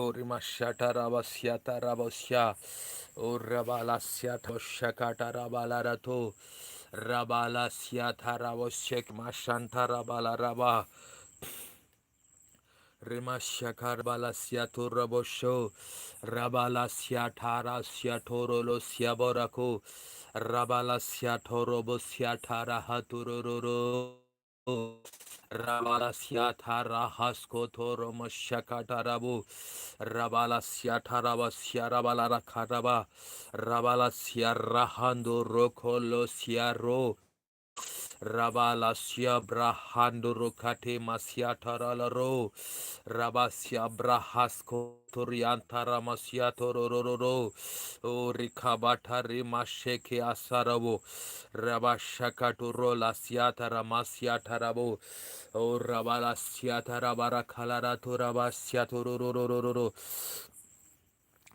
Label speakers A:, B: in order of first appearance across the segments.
A: Korimashatarabasyatarabasia, Urabalasyatoshakatarabalato, Rabalasyatarabosyek Mashantarabalaraba, Rimashakarbalasyaturaboso, Rabalasyatarasyatorosyabaraco, Rabalasyatorobosyatarahaturoro. Rabalasiata rahaskoto romoshakata rabu Rabalasiata rabasia rabalara karaba Rabalasia rahando rokolo siaro Rabalasia brahandoro kate masiataralaro. Rabasia brahasko turiantara masiatorororo. O rikabata rimasheke asarabo. Rabashakaturo lasiatara masiatarabo. O rabalasiatara barakalara turabasiatorororo.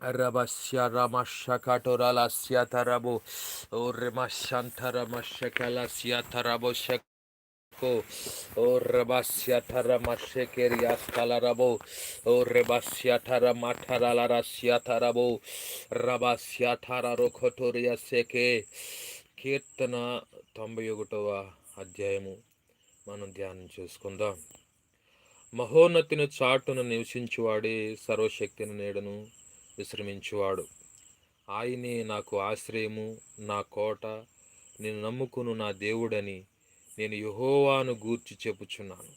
A: Rabalasya tarabara kalara turabasya torororo Rabasya Ramashakatora Lasya Tarabo O Remashantara Mashakala Sya Tarabo Shako O Rabasya Taramashekeri Askalarabo O Rebasya Taramatara Larasya Tarabo Rabasya కీర్తన తొంభై ఒకటవ అధ్యాయము మనం ధ్యానం చేసుకుందాం మహోన్నతిని చాటును నివసించువాడే సర్వశక్తిని నేడను విశ్రమించువాడు. ఆయనే నాకు ఆశ్రయము నా కోట నేను నమ్ముకును నా దేవుడని నేను యహోవాను గూర్చి చెప్పుచున్నాను.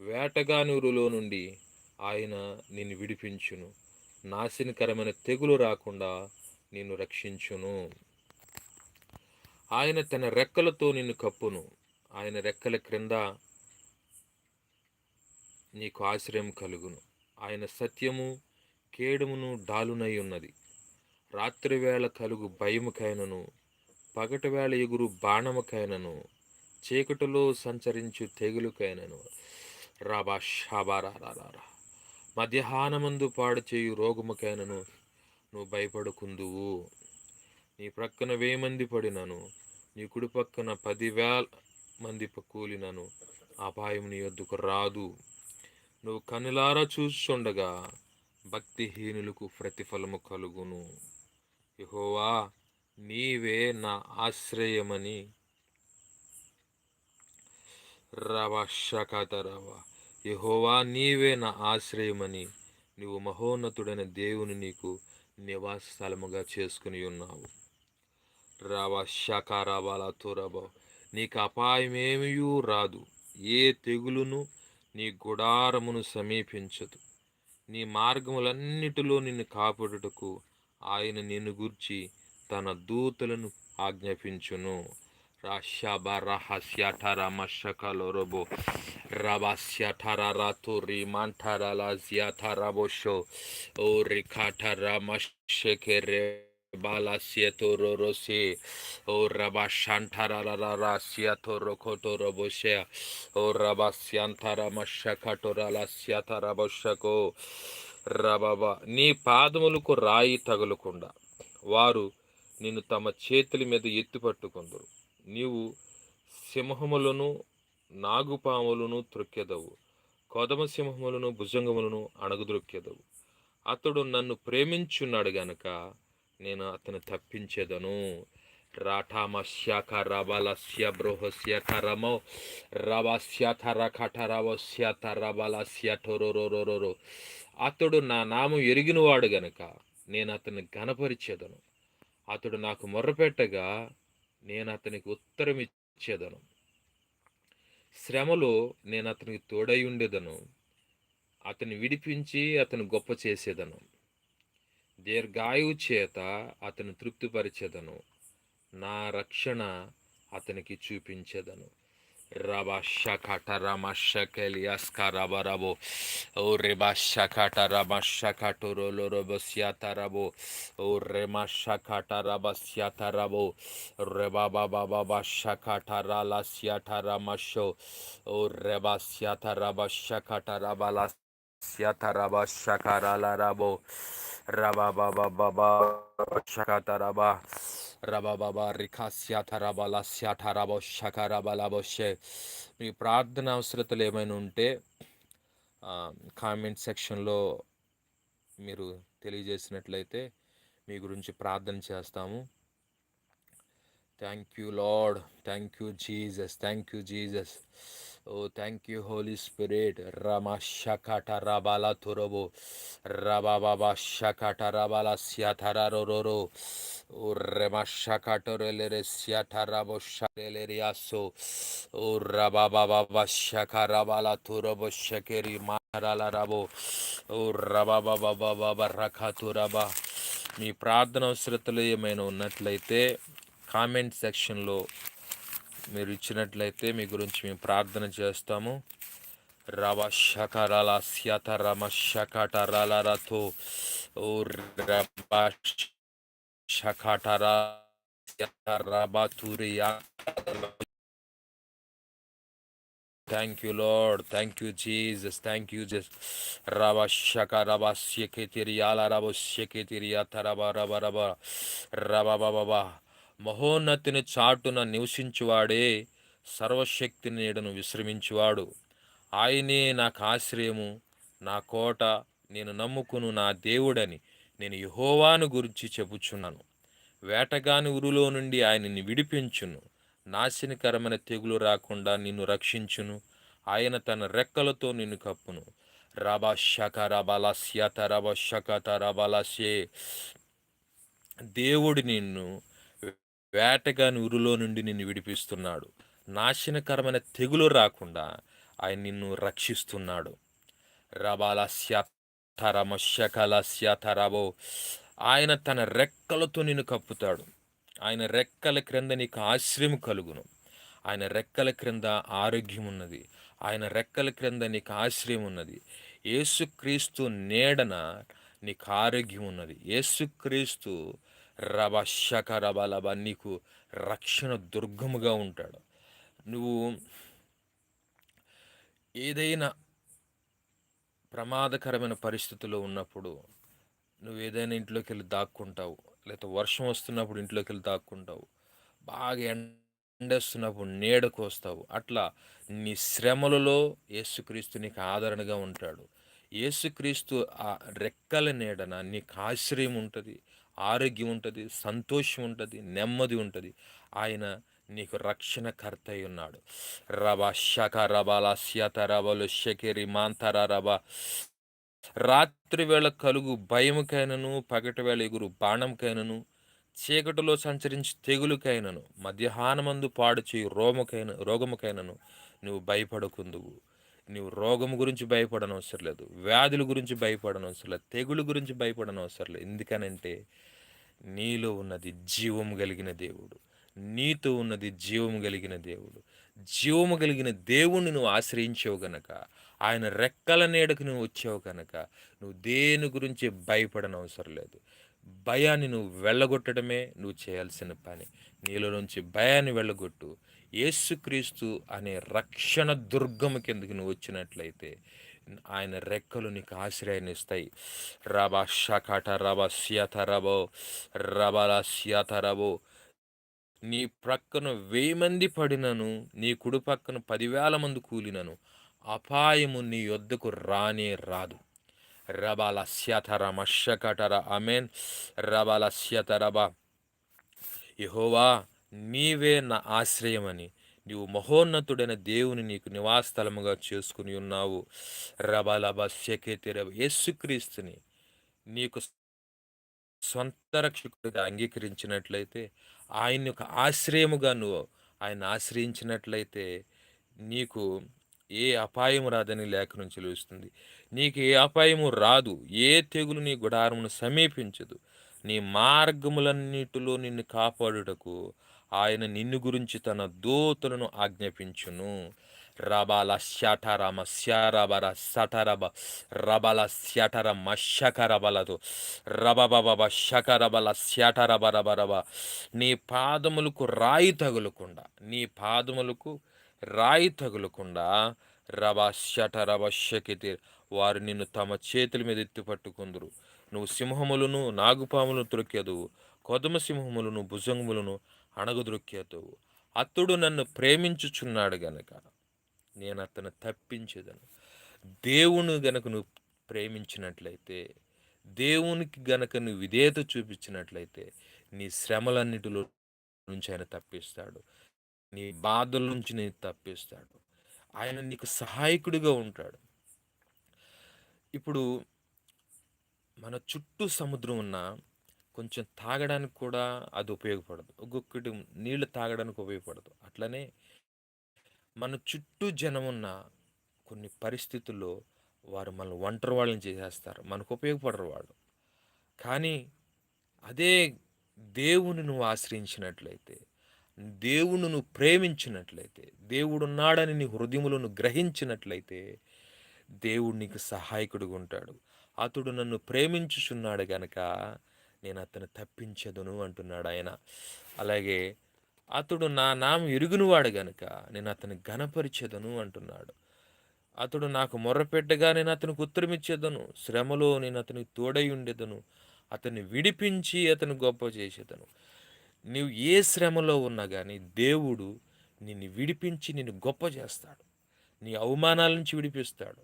A: వేటగానూరులో నుండి ఆయన నిన్ను విడిపించును. నాశనకరమైన తెగులు రాకుండా నిన్ను రక్షించును. ఆయన తన రెక్కలతో నిన్ను కప్పును. ఆయన రెక్కల క్రింద నీకు ఆశ్రయం కలుగును. ఆయన సత్యము కేడుమును డాలునై ఉన్నది. రాత్రివేళ కలుగు భయముకైనను పగటివేళ ఎగురు బాణముకైనను చీకటిలో సంచరించు తెగులుకైనను. రాబా షాబారారా మధ్యాహ్నమందు పాడు చేయు రోగముకైనను నువ్వు భయపడుకుందువు. నీ ప్రక్కన వెయ్యి మంది పడినను నీ కుడి పక్కన పదివేల మంది కూలినను అపాయం నీ వద్దకు రాదు. నువ్వు కనులారా చూస్తుండగా భక్తిహీనులకు ప్రతిఫలము కలుగును. యహోవా నీవే నా ఆశ్రయమని. రవశకతరవ యహోవా నీవే నా ఆశ్రయమని. నువ్వు మహోన్నతుడైన దేవుని నీకు నివాస స్థలముగా చేసుకుని ఉన్నావు. రవ శకరబల తురబ నీకు అపాయమేమీ రాదు. ఏ తెగులును నీ గుడారమును సమీపించదు. నీ మార్గములన్నిటిలో నిన్ను కాపాడుటకు ఆయన నిన్ను గూర్చి తన దూతలను ఆజ్ఞాపించును. రాష్యాబరహస్యఠరమశకలొరబో రవస్యఠరరతురి మంఠరలజ్యఠరబోషో ఓ రిఖఠరమశకెరే Balasietorosi, O Rabashantararasiatorokotoroboshea, O Rabasyantaramashakatoralasiataraboshako, రబబా నీ పాదములకు రాయి తగులకుండా వారు నిన్ను తమ చేతుల మీద ఎత్తుపట్టుకుందరు నీవు సింహములను నాగుపాములను త్రొక్కెదవు. కొదమ సింహములను భుజంగములను అణగుదొక్కెదవు. అతడు నన్ను ప్రేమించున్నాడు గనక నేను అతను తప్పించేదను. రాఠామస్యాక రబలస్య బృహస్య కరమో రవస్య థర కఠరవస్య తరబలస్య టొరొరొరొరొరొ అతడు నా నామం ఎరిగినవాడు గనక నేను అతన్ని గనపరిచేదను అతడు నాకు మొర్రపెట్టగా నేను అతనికి ఉత్తరం ఇచ్చేదను శ్రమలో నేను అతనికి తోడై ఉండేదను. అతని విడిపించి అతను గొప్ప చేసేదను దీర్ఘాయువు చేత అతను తృప్తిపరిచెదను. నా రక్షణ అతనికి చూపించెదను. రబషకట రమషకెలియస్కరబరబో ఓ రిబషకట రమషకటురోలోరబస్యతరబో ఓ రెమషకట రబస్యతరబో రెబబబబషకట రలస్యటరమషో ఓ రెబస్యతరబషకట రబలస్యతరబషకరలరబో రబబబబబ షకతరబా రబబబ రిఖాస్యాథరబలస్యాథరబో షకరబలబోషే మీ ప్రార్థన అవసరతలు ఏమైనా ఉంటే కామెంట్ సెక్షన్లో మీరు తెలియజేసినట్లయితే మీ గురించి ప్రార్థన చేస్తాము. Thank you lord thank you Jesus thank you Jesus Jesus oh thank you holy spirit Rama షకట రబాల తురబో రబాబా షకట రబాల స్యథరరో ఓ రెమ షకటొరెలెరె స్యథరబో షరెలెరియాసో ఓ రబాబా షకరబాల తురబో షకెరి మారల రబో ఓ రబాబా రఖతురబా మీ ప్రార్థన అవసరతలు ఏమైనా ఉన్నట్లయితే కామెంట్ సెక్షన్లో మీరు ఇచ్చినట్లయితే మీ గురించి మేము ప్రార్థన చేస్తాము. రవ శకరాల స్యత రమ శకటరాల రథో. ఓ రబ శకటరా రబ తురియా. Thank you Lord thank you Jesus thank you Jesus రవ శక రవ శకెతిరియాల రవ శకెతిరియా తరబ రబ రబ రబ బబ మహోన్నతిని చాటున నివసించువాడే సర్వశక్తి నీడను విశ్రమించువాడు. ఆయనే నాకు ఆశ్రయము నా కోట నేను నమ్ముకును నా దేవుడని నేను యహోవాను గురించి చెబుచున్నాను. వేటగాని ఉరులో నుండి ఆయనని విడిపించును. నాశనకరమైన తెగులు రాకుండా నిన్ను రక్షించును. ఆయన తన రెక్కలతో నిన్ను కప్పును. రబా శక రబల స్యత రబ శకత దేవుడు నిన్ను వేటగాని ఉరులో నుండి నిన్ను విడిపిస్తున్నాడు. నాశనకరమైన తెగులు రాకుండా ఆయన నిన్ను రక్షిస్తున్నాడు. రబాల తరమశకలస్య శకల ఆయన తన రెక్కలతో నిన్ను కప్పుతాడు. ఆయన రెక్కల క్రింద నీకు ఆశ్రయం కలుగును. ఆయన రెక్కల క్రింద ఆరోగ్యం ఉన్నది ఆయన రెక్కల క్రింద నీకు ఆశ్రయం ఉన్నది యేసుక్రీస్తు నీడన నీకు ఆరోగ్యం ఉన్నది యేసుక్రీస్తు రబ శక నీకు రక్షణ దుర్గముగా ఉంటాడు. నువ్వు ఏదైనా ప్రమాదకరమైన పరిస్థితుల్లో ఉన్నప్పుడు నువ్వు ఏదైనా ఇంట్లోకి వెళ్ళి దాక్కుంటావు లేకపోతే వర్షం వస్తున్నప్పుడు ఇంట్లోకి వెళ్ళి దాక్కుంటావు బాగా ఎండేస్తున్నప్పుడు నీడకు వస్తావు అట్లా నీ శ్రమలలో యేసుక్రీస్తు నీకు ఆదరణగా ఉంటాడు. యేసుక్రీస్తు ఆ రెక్కల నీడన నీకు ఆశ్రయం ఉంటుంది. ఆరోగ్యం ఉంటుంది సంతోషం ఉంటుంది నెమ్మది ఉంటుంది ఆయన నీకు రక్షణకర్త అయి ఉన్నాడు రబా శక రబాల స్యత రబలు షకెరి మాంతర రబా. రాత్రి వేళ కలుగు భయముకైనను పగటి వేళ ఎగురు బాణంకైనను చీకటిలో సంచరించి తెగులుకైనను మధ్యాహ్నమందు పాడు చేయు రోమకైన రోగముకైనను నువ్వు భయపడకుందువు. నువ్వు రోగము గురించి భయపడనవసరం లేదు వ్యాధుల గురించి భయపడనవసరం లేదు తెగులు గురించి భయపడనవసరం లేదు. ఎందుకనంటే నీలో ఉన్నది జీవము కలిగిన దేవుడు. నీతో ఉన్నది జీవము కలిగిన దేవుడు. జీవము కలిగిన దేవుణ్ణి నువ్వు ఆశ్రయించావు గనక ఆయన రెక్కల నీడకు నువ్వు వచ్చావు కనుక నువ్వు దేని గురించి భయపడనవసరం లేదు. భయాన్ని నువ్వు వెళ్ళగొట్టడమే నువ్వు చేయాల్సిన పని. నీలో నుంచి భయాన్ని వెళ్ళగొట్టు. యేసుక్రీస్తు అనే రక్షణ దుర్గము కిందకి నువ్వు వచ్చినట్లయితే ఆయన రెక్కలు నీకు ఆశ్రయాన్ని ఇస్తాయి. రబా షకట రబ సియత రబో రబల సియత రబో. నీ ప్రక్కన వెయ్యి మంది పడినను నీ కుడి పక్కన పదివేల మంది కూలినను అపాయము నీ యొద్దకు రానే రాదు. రబాల స్యతర మషకటర అమెన్ రబాల స్యతరబ యహోవా నీవే నా ఆశ్రయమని. నీవు మహోన్నతుడైన దేవుని నీకు నివాసస్థలముగా చేసుకుని ఉన్నావు. రబలబ శకేతిరబ యేసుక్రీస్తుని నీకు సొంత రక్షకుడిగా అంగీకరించినట్లయితే ఆయన యొక్క ఆశ్రయముగా నువ్వు ఆయన ఆశ్రయించినట్లయితే నీకు ఏ అపాయము రాదని లేఖ నుంచి తెలుస్తుంది నీకు ఏ అపాయము రాదు. ఏ తెగులు నీ గుడారమును సమీపించదు. నీ మార్గములన్నిటిలో నిన్ను కాపాడుటకు ఆయన నిన్ను గురించి తన దూతలను ఆజ్ఞాపించును. రబాల శటరమ శరబర సటరబ రబల శటర మశకరబలదు రబబబ శకరబల శటరబరబరబ నీ పాదములకు రాయి తగులకుండా నీ పాదములకు రాయి తగులకుండా రబ శటరబ శకితి వారు నిన్ను తమ చేతుల మీద ఎత్తి పట్టుకుందరు. నువ్వు సింహములను నాగుపాములను త్రొక్కెదవు కొదమ సింహములను భుజంగులను అణగదొక్కేదవు అతడు నన్ను ప్రేమించుచున్నాడు గనక నేను అతను తప్పించేదను. దేవుని గనక నువ్వు ప్రేమించినట్లయితే దేవునికి గనక నువ్వు విధేయత చూపించినట్లయితే నీ శ్రమలన్నిటిలో నుంచి ఆయన తప్పిస్తాడు. నీ బాధల నుంచి నేను తప్పిస్తాడు. ఆయన నీకు సహాయకుడిగా ఉంటాడు. ఇప్పుడు మన చుట్టూ సముద్రం ఉన్న కొంచెం తాగడానికి కూడా అది ఉపయోగపడదు. ఒక్కొక్కటి నీళ్ళు తాగడానికి ఉపయోగపడదు. అట్లనే మన చుట్టూ జనం ఉన్న కొన్ని పరిస్థితుల్లో వారు మనల్ని ఒంటరి వాళ్ళని చేసేస్తారు. మనకు ఉపయోగపడరు వాళ్ళు. కానీ అదే దేవుని నువ్వు ఆశ్రయించినట్లయితే దేవుడు నువ్వు ప్రేమించినట్లయితే దేవుడు ఉన్నాడని నీ హృదయములో నువ్వు గ్రహించినట్లయితే దేవుడు నీకు సహాయకుడుగా ఉంటాడు. అతడు నన్ను ప్రేమించుచున్నాడు గనక నేను అతను తప్పించదును అంటున్నాడు ఆయన. అలాగే అతడు నా నామం ఎరుగునివాడు గనుక నేను అతను గనపరిచెదను అంటున్నాడు. అతడు నాకు మొర్రపెట్టగా నేను అతనికి ఉత్తరమిచ్చేదను. శ్రమలో నేను అతనికి తోడై ఉండేదను. అతన్ని విడిపించి అతను గొప్ప చేసేదను. నీవు ఏ శ్రమలో ఉన్నా కానీ దేవుడు నిన్ను విడిపించి నిన్ను గొప్ప చేస్తాడు. నీ అవమానాల నుంచి విడిపిస్తాడు.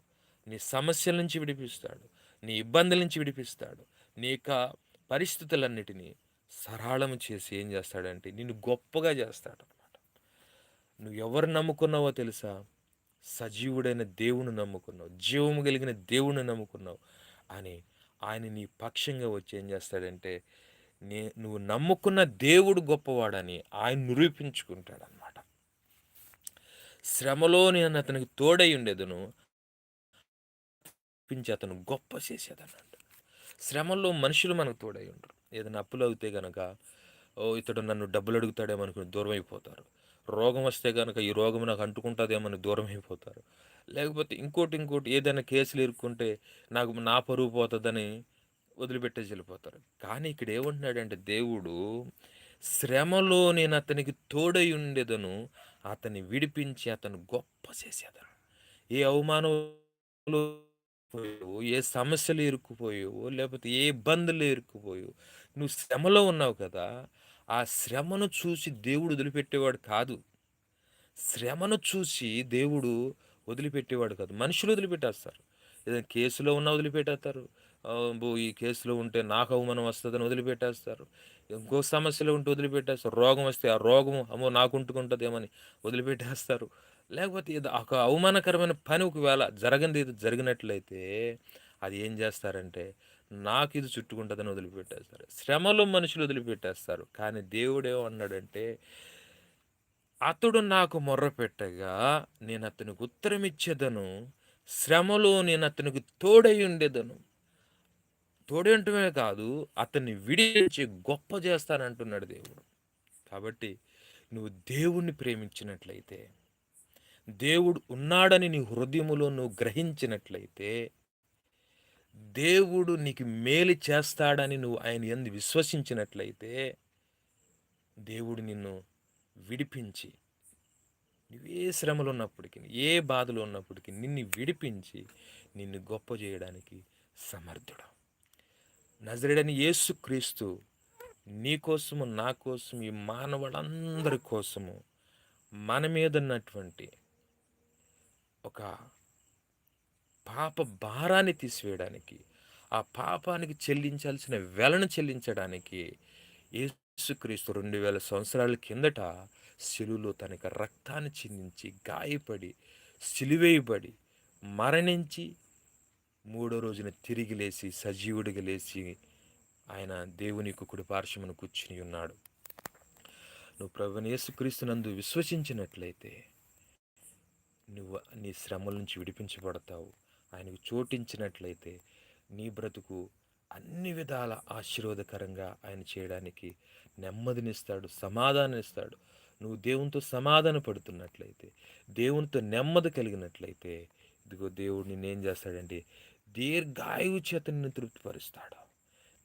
A: నీ సమస్యల నుంచి విడిపిస్తాడు. నీ ఇబ్బందుల నుంచి విడిపిస్తాడు. నీ యొక్క పరిస్థితులన్నిటినీ సరళము చేసి ఏం చేస్తాడంటే నిన్ను గొప్పగా చేస్తాడు అనమాట నువ్వు ఎవరు నమ్ముకున్నావో తెలుసా? సజీవుడైన దేవుని నమ్ముకున్నావు. జీవము కలిగిన దేవుని నమ్ముకున్నావు. అని ఆయన నీ పక్షంగా వచ్చి ఏం చేస్తాడంటే నే నువ్వు నమ్ముకున్న దేవుడు గొప్పవాడని ఆయన నిరూపించుకుంటాడనమాట శ్రమలో నేను అతనికి తోడై ఉండేదను పించి అతను గొప్ప చేసేదన్నాడు. శ్రమల్లో మనుషులు మనకు తోడై ఉండరు. ఏదైనా అప్పులు అవుతే కనుక ఓ ఇతడు నన్ను డబ్బులు అడుగుతాడేమో అనుకుని దూరం అయిపోతారు రోగం వస్తే కనుక ఈ రోగం నాకు అంటుకుంటుందేమని దూరం అయిపోతారు లేకపోతే ఇంకోటి ఇంకోటి ఏదైనా కేసులు ఇరుక్కుంటే నాకు నా పరువు పోతుందని వదిలిపెట్టేసి వెళ్ళిపోతారు. కానీ ఇక్కడ ఏమంటున్నాడంటే దేవుడు శ్రమలో నేను అతనికి తోడై ఉండేదను అతన్ని విడిపించి అతను గొప్ప చేసేదను. ఏ అవమానంలో ఇరుక్కుపోయావు ఏ సమస్యలు ఇరుక్కుపోయావు? లేకపోతే ఏ ఇబ్బందులు ఇరుక్కుపోయావు? నువ్వు శ్రమలో ఉన్నావు కదా! ఆ శ్రమను చూసి దేవుడు వదిలిపెట్టేవాడు కాదు. శ్రమను చూసి దేవుడు వదిలిపెట్టేవాడు కాదు. మనుషులు వదిలిపెట్టేస్తారు. ఏదైనా కేసులో ఉన్న వదిలిపెట్టేస్తారు. బో ఈ కేసులో ఉంటే నాకు అవమానం వస్తుందని వదిలిపెట్టేస్తారు. ఇంకో సమస్యలో ఉంటే వదిలిపెట్టేస్తారు. రోగం వస్తే ఆ రోగం అమ్మో నాకు ఉంటుకుంటుందేమని వదిలిపెట్టేస్తారు. లేకపోతే ఇది ఒక అవమానకరమైన పని ఒకవేళ జరగనిది ఇది జరిగినట్లయితే అది ఏం చేస్తారంటే నాకు ఇది చుట్టుకుంటుందని వదిలిపెట్టేస్తారు. శ్రమలో మనుషులు వదిలిపెట్టేస్తారు. కానీ దేవుడు ఏమన్నాడంటే అతడు నాకు మొర్రపెట్టగా నేను అతనికి ఉత్తరం ఇచ్చేదను శ్రమలో నేను అతనికి తోడై ఉండేదను. తోడేంటమే కాదు అతన్ని విడిచి గొప్ప చేస్తానంటున్నాడు దేవుడు. కాబట్టి నువ్వు దేవుణ్ణి ప్రేమించినట్లయితే దేవుడు ఉన్నాడని నీ హృదయములో నువ్వు గ్రహించినట్లయితే దేవుడు నీకు మేలు చేస్తాడని నువ్వు ఆయన ఎందు విశ్వసించినట్లయితే దేవుడు నిన్ను విడిపించి నువ్వే ఏ శ్రమలు ఉన్నప్పటికీ ఏ బాధలు ఉన్నప్పటికీ నిన్ను విడిపించి నిన్ను గొప్ప చేయడానికి సమర్థుడు. నజరుడని యేసుక్రీస్తు నీ కోసము నా కోసం ఈ మానవులందరి కోసము మన మీద ఉన్నటువంటి ఒక పాప భారాన్ని తీసివేయడానికి ఆ పాపానికి చెల్లించాల్సిన వెలను చెల్లించడానికి యేసుక్రీస్తు రెండు వేల సంవత్సరాల కిందట శిలువులో తనకి రక్తాన్ని చిందించి గాయపడి సిలువేయబడి మరణించి మూడో రోజున తిరిగి లేచి సజీవుడిగా లేచి ఆయన దేవుని కుడి పార్శ్వమును కూర్చుని ఉన్నాడు. నువ్వు ప్రభుని యేసుక్రీస్తునందు విశ్వసించినట్లయితే నువ్వు నీ శ్రమల నుంచి విడిపించబడతావు. ఆయనకు చోటించినట్లయితే నీ బ్రతుకు అన్ని విధాల ఆశీర్వాదకరంగా ఆయన చేయడానికి నెమ్మదినిస్తాడు సమాధానం ఇస్తాడు నువ్వు దేవునితో సమాధాన పడుతున్నట్లయితే దేవునితో నెమ్మది కలిగినట్లయితే ఇదిగో దేవుడు ఏం చేస్తాడంటే దీర్ఘాయువు చేత నిన్ను తృప్తిపరుస్తాడు.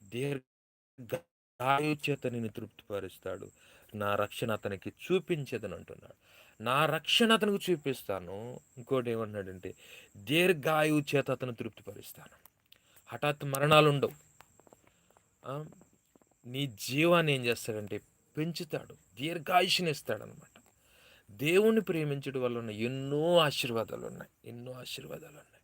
A: దీర్ఘాయువు చేత నిన్ను తృప్తిపరుస్తాడు. నా రక్షణ అతనికి చూపించేదని అంటున్నాడు నా రక్షణ అతనికి చూపిస్తాను. ఇంకోటి ఏమన్నాడంటే దీర్ఘాయువు చేత అతను తృప్తిపరుస్తాను. హఠాత్ మరణాలు ఉండవు. నీ జీవాన్ని ఏం చేస్తాడంటే పెంచుతాడు. దీర్ఘాయుషుని ఇస్తాడు అనమాట దేవుణ్ణి ప్రేమించడం వల్ల ఉన్న ఎన్నో ఆశీర్వాదాలు ఉన్నాయి. ఎన్నో ఆశీర్వాదాలు ఉన్నాయి.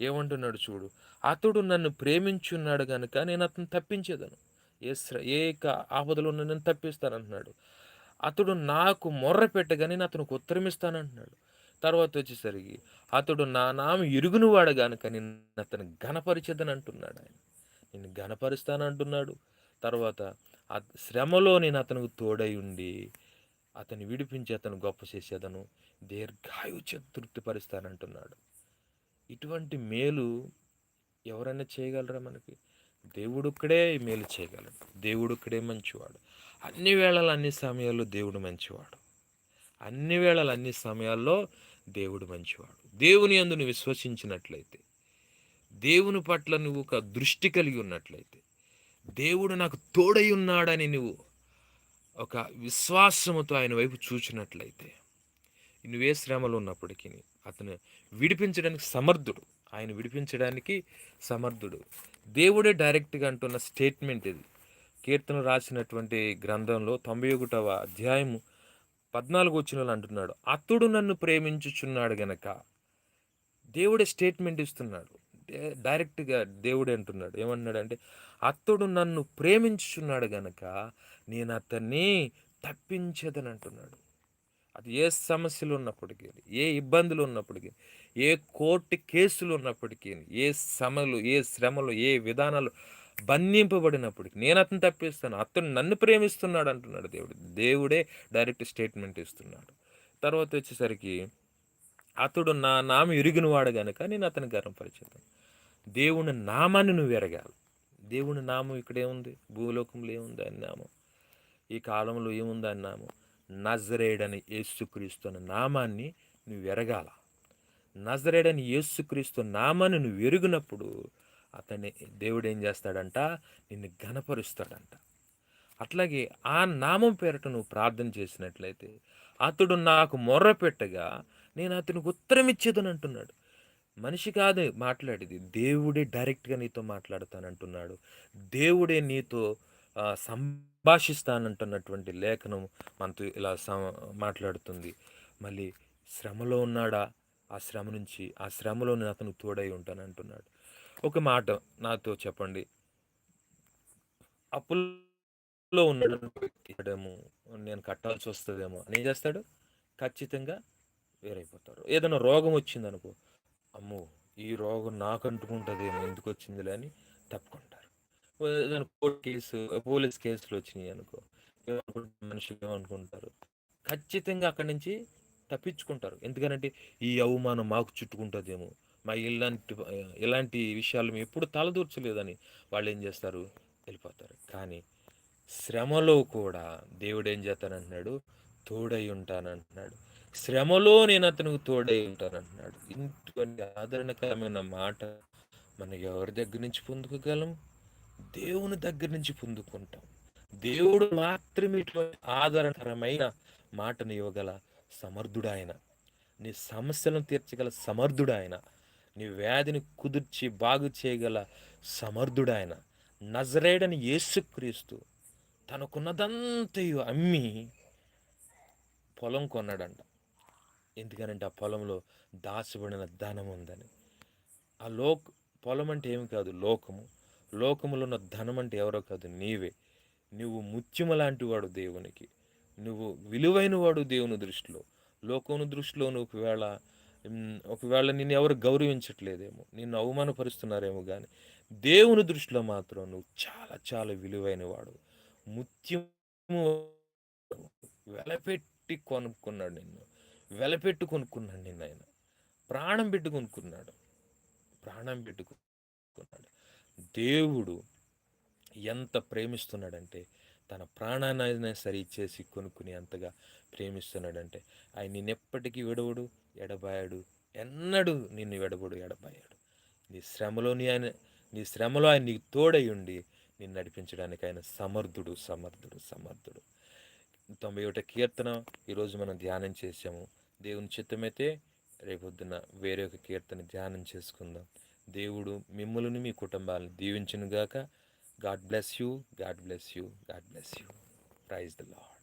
A: ఏమంటున్నాడు చూడు అతడు నన్ను ప్రేమించున్నాడు కనుక నేను అతను తప్పించేదను. ఏ శ్ర ఏ ఆపదలో ఉన్న నేను తప్పిస్తానంటున్నాడు. అతడు నాకు మొర్ర పెట్టగా నేను అతనికి ఉత్తరం ఇస్తానంటున్నాడు తర్వాత వచ్చేసరికి అతడు నా నామ ఇరుగునువాడు గనుక నేను అతను ఘనపరిచేదని అంటున్నాడు ఆయన. నేను ఘనపరుస్తానంటున్నాడు. తర్వాత ఆ శ్రమలో నేను అతనికి తోడై ఉండి అతను విడిపించి అతను గొప్ప చేసేదను దీర్ఘాయు తృప్తిపరుస్తానంటున్నాడు ఇటువంటి మేలు ఎవరైనా చేయగలరా మనకి? దేవుడుక్కడే మేలు చేయగలడు. దేవుడుక్కడే మంచివాడు. అన్ని వేళలు అన్ని సమయాల్లో దేవుడు మంచివాడు. అన్ని వేళలు అన్ని సమయాల్లో దేవుడు మంచివాడు. దేవుని యందు నువ్వు విశ్వసించినట్లయితే దేవుని పట్ల నువ్వు ఒక దృష్టి కలిగి ఉన్నట్లయితే దేవుడు నాకు తోడై ఉన్నాడని నువ్వు ఒక విశ్వాసముతో ఆయన వైపు చూచినట్లయితే నువ్వే శ్రమలు ఉన్నప్పటికీ అతను విడిపించడానికి సమర్థుడు. ఆయన విడిపించడానికి సమర్థుడు. దేవుడే డైరెక్ట్గా అంటున్న స్టేట్మెంట్ ఇది. కీర్తన రాసినటువంటి గ్రంథంలో తొంభై ఒకటవ అధ్యాయము పద్నాలుగు వచ్చిన అంటున్నాడు అతడు నన్ను ప్రేమించుచున్నాడు గనక. దేవుడే స్టేట్మెంట్ ఇస్తున్నాడు. డైరెక్ట్గా దేవుడే అంటున్నాడు. ఏమంటున్నాడంటే అతడు నన్ను ప్రేమించుచున్నాడు గనక నేను అతన్ని తప్పించేదని అంటున్నాడు. అది ఏ సమస్యలు ఉన్నప్పటికీ ఏ ఇబ్బందులు ఉన్నప్పటికీ ఏ కోర్టు కేసులు ఉన్నప్పటికీ ఏ శ్రమలు ఏ శ్రమలు ఏ విధానాలు బంధింపబడినప్పటికి నేను అతను తప్పిస్తాను అతను నన్ను ప్రేమిస్తున్నాడు అంటున్నాడు దేవుడు. దేవుడే డైరెక్ట్ స్టేట్మెంట్ ఇస్తున్నాడు. తర్వాత వచ్చేసరికి అతడు నా నామ ఎరిగిన వాడు గనుక నేను అతని గర్వపరిచేతాను దేవుని నామాన్ని నువ్వు ఎరగాలి. దేవుని నామం ఇక్కడేముంది భూలోకంలో ఏముంది ఆయన నామం? ఈ కాలంలో ఏముంది ఆయన నామం? నజరేడని యేసుక్రీస్తు అనే నామాన్ని నువ్వు ఎరగాల. నజరేడని యేసుక్రీస్తు నామాన్ని నువ్వు ఎరిగినప్పుడు అతన్ని దేవుడు ఏం చేస్తాడంట? నిన్ను ఘనపరుస్తాడంట. అట్లాగే ఆ నామం పేరట నువ్వు ప్రార్థన చేసినట్లయితే అతడు నాకు మొర్ర పెట్టగా నేను అతనికి ఉత్తరం ఇచ్చేదని అంటున్నాడు. మనిషి కాదు మాట్లాడేది. దేవుడే డైరెక్ట్గా నీతో మాట్లాడతానంటున్నాడు. దేవుడే నీతో సంభాషిస్తానంటున్నటువంటి లేఖనం మనతో ఇలా సం- మాట్లాడుతుంది. మళ్ళీ శ్రమలో ఉన్నాడా? ఆ శ్రమ నుంచి ఆ శ్రమలో నేను అతను తోడై ఉంటానంటున్నాడు. ఒక మాట నాతో చెప్పండి. అప్పుల్లో ఉన్నాడు వ్యక్తిడేమో నేను కట్టాల్సి వస్తుందేమో అని ఏం చేస్తాడు? ఖచ్చితంగా వేరైపోతారు. ఏదైనా రోగం వచ్చిందనుకో అమ్మో ఈ రోగం నాకు అంటుకుంటుందేమో ఎందుకు వచ్చిందిలే అని తప్పుకుంటారు. ఏదైనా కోర్టు కేసు పోలీస్ కేసులు వచ్చినాయి అనుకో మనుషులు ఏమనుకుంటారు? ఖచ్చితంగా అక్కడి నుంచి తప్పించుకుంటారు. ఎందుకనంటే ఈ అవమానం మాకు చుట్టుకుంటుందేమో మా ఇలాంటి ఇలాంటి విషయాలు మేము ఎప్పుడు తలదూర్చలేదని వాళ్ళు ఏం చేస్తారు? వెళ్ళిపోతారు. కానీ శ్రమలో కూడా దేవుడు ఏం చేస్తానంటున్నాడు? తోడై ఉంటానంటున్నాడు. శ్రమలో నేను అతనికి తోడై ఉంటానంటున్నాడు. ఇటువంటి ఆదరణకరమైన మాట మనం ఎవరి దగ్గర నుంచి పొందుకోగలం? దేవుని దగ్గర నుంచి పొందుకుంటాం. దేవుడు మాత్రమే ఇటువంటి ఆదరణకరమైన మాటను ఇవ్వగల సమర్థుడు ఆయన నీ సమస్యలను తీర్చగల సమర్థుడు ఆయన నీ వ్యాధిని కుదిర్చి బాగు చేయగల సమర్థుడాయన నజరేడని యేసుక్రీస్తు తనకున్నదంతయు అమ్మి పొలం కొన్నాడంట. ఎందుకనంటే ఆ పొలంలో దాచబడిన ధనం ఉందని. ఆ లోక్ పొలం అంటే ఏమి కాదు లోకము. లోకములో ఉన్న ధనం అంటే ఎవరో కాదు నీవే. నువ్వు ముత్యము లాంటి వాడు దేవునికి. నువ్వు విలువైన వాడు దేవుని దృష్టిలో. లోకముని దృష్టిలో నువ్వు ఒకవేళ ఒకవేళ నిన్ను ఎవరు గౌరవించట్లేదేమో నిన్ను అవమానపరుస్తున్నారేమో కానీ దేవుని దృష్టిలో మాత్రం నువ్వు చాలా చాలా విలువైన వాడు ముత్యము వెలపెట్టి కొనుక్కున్నాడు నిన్ను. వెలపెట్టి కొనుక్కున్నాడు నిన్ను ఆయన. ప్రాణం పెట్టి కొనుక్కున్నాడు. ప్రాణం పెట్టి కొనుక్కున్నాడు. దేవుడు ఎంత ప్రేమిస్తున్నాడంటే తన ప్రాణాన్ని సరి ఇచ్చేసి కొనుక్కుని అంతగా ప్రేమిస్తున్నాడంటే ఆయన నిన్నెప్పటికీ విడవడు. ఎడబాయాడు. ఎన్నడూ నిన్ను ఎడబడు ఎడబాయాడు. నీ శ్రమలోని ఆయన నీ శ్రమలో ఆయన నీకు తోడై ఉండి నిన్ను నడిపించడానికి ఆయన సమర్థుడు సమర్థుడు సమర్థుడు. తొంభై ఒకటి కీర్తన ఈరోజు మనం ధ్యానం చేసాము దేవుని చిత్తమైతే రేపొద్దున వేరే ఒక కీర్తన ధ్యానం చేసుకుందాం. దేవుడు మిమ్మల్ని మీ కుటుంబాలను దీవించునుగాక. God bless you God bless you God bless you. Praise the Lord